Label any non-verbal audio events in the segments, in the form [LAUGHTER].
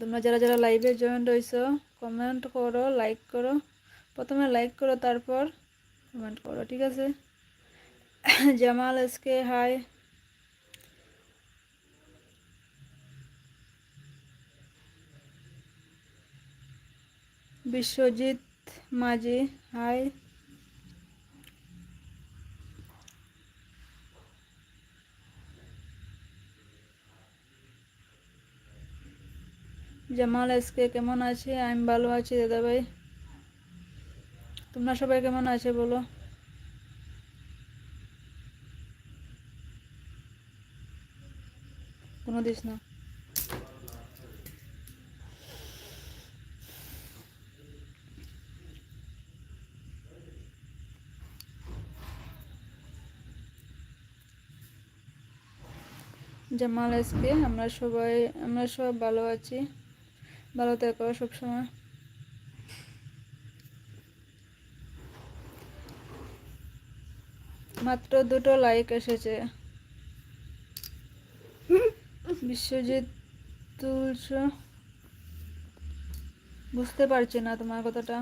তোমরা যারা যারা লাইভে জয়েন রয়েছো কমেন্ট করো লাইক করো। প্রথমে লাইক করো, তারপর কমেন্ট করো, ঠিক আছে? [COUGHS] জামাল এসকে হাই বিশ্বজিৎ মাঝি হাই জামাল এসকে কেমন আছে? আমি ভালো আছি দাদা ভাই। তোমরা সবাই কেমন আছে বলো? কোনো দিস না। জামাল এসকে আমরা সবাই, আমরা সব ভালো আছি। ভালো থেকো সবসময়। মাত্র দুটো লাইক এসেছে। বিশ্বজিৎ তুলছ। বুঝতে পারছি না তোমার কথাটা।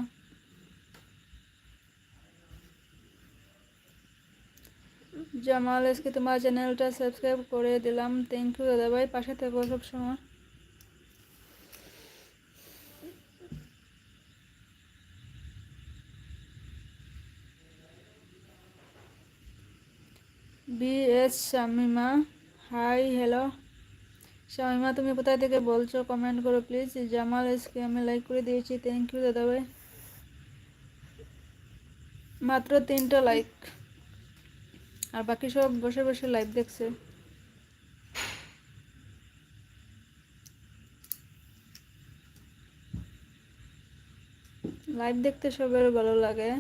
জামাল এসকে তোমার চ্যানেলটা সাবস্ক্রাইব করে দিলাম। থ্যাংক ইউ দাদা ভাই পাশে থেকো সবসময়। B S Shamima, hi, hello. Shamima, তুমি কোথায় থেকে বলছো? কমেন্ট করো, প্লিজ। জামাল এসকে আমি লাইক করে দিয়েছি। থ্যাংক ইউ দাদা ভাই। মাত্র তিনটা লাইক আর বাকি সব বসে বসে লাইভ দেখছে। লাইভ দেখতে সবার ভালো লাগে।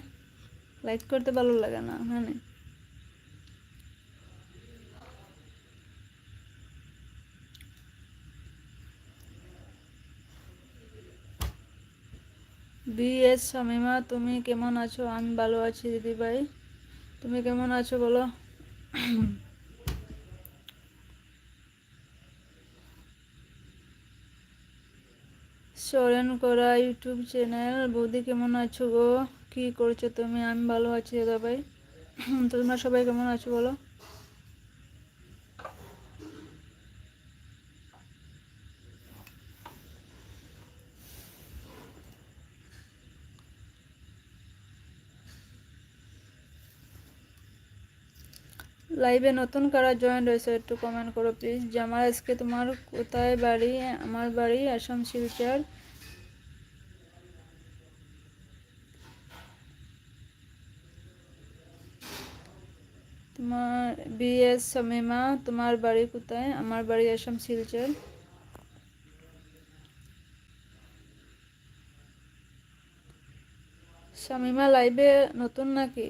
লাইক করতে ভালো লাগে না মানে বি এস শামিমা, তুমি কেমন আছো? আমি ভালো আছি দিদি ভাই তুমি কেমন আছো বলো? সরেন করা ইউটিউব চ্যানেল, বৌদি কেমন আছো গো? কী করছ তুমি? আমি ভালো আছি দাদা ভাই তোমরা সবাই কেমন আছো বলো? লাইভে নতুন কারা জয়েন রয়েছে, একটু কমেন্ট করো প্লিজ জামার আজকে তোমার কোথায় বাড়ি? আমার বাড়ি আসাম শিলচর। তোমার বিএস শামিমা, তোমার বাড়ি কোথায়? আমার বাড়ি আসাম শিলচর। শামিমা লাইভে নতুন নাকি?